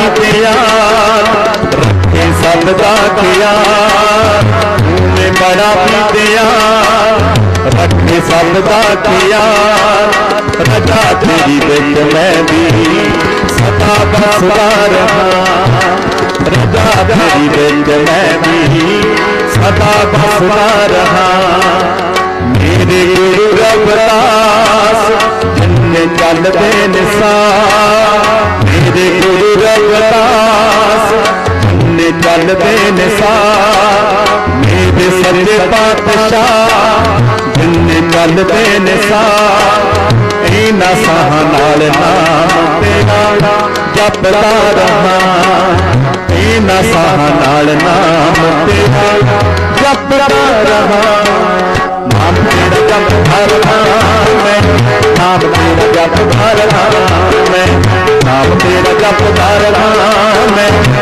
पीतिया रखे सब का किया, तूने बड़ा पीतिया रखे सब का किया, रजा तेरी देख मैं भी सदा बसता रहा। रजा तेरी देख मैं भी सदा बसता रहा। मेरे गुरु ਗੁਰੂ ਰਵਿਦਾਸ ਜਿੰਨੇ ਚੱਲਦੇ ਨਿਸਾਰ ਮੇਰੇ ਸੱਚੇ ਪਾਤਸ਼ਾਹ। ਜਿੰਨੇ ਚੱਲਦੇ ਨਿਸਾਰ ਇਹਨਾਂ ਸਾਹਾਂ ਨਾਲ ਨਾਮ ਤੇਰਾ ਜਪਦਾ ਰਹਾ। ਇਹਨਾਂ ਸਾਹਾਂ ਨਾਲ ਨਾਮ ਤੇਰਾ ਜਪਦਾ ਰਹਾ। ਨਾਮ ਤੇਰਾ ਜਪਦਾ ਰਹਾ ਮੈਂ ਨਾਮ ਤੇਰਾ ਜਪਦਾ ਰਹਾ ਮੈਂ मैं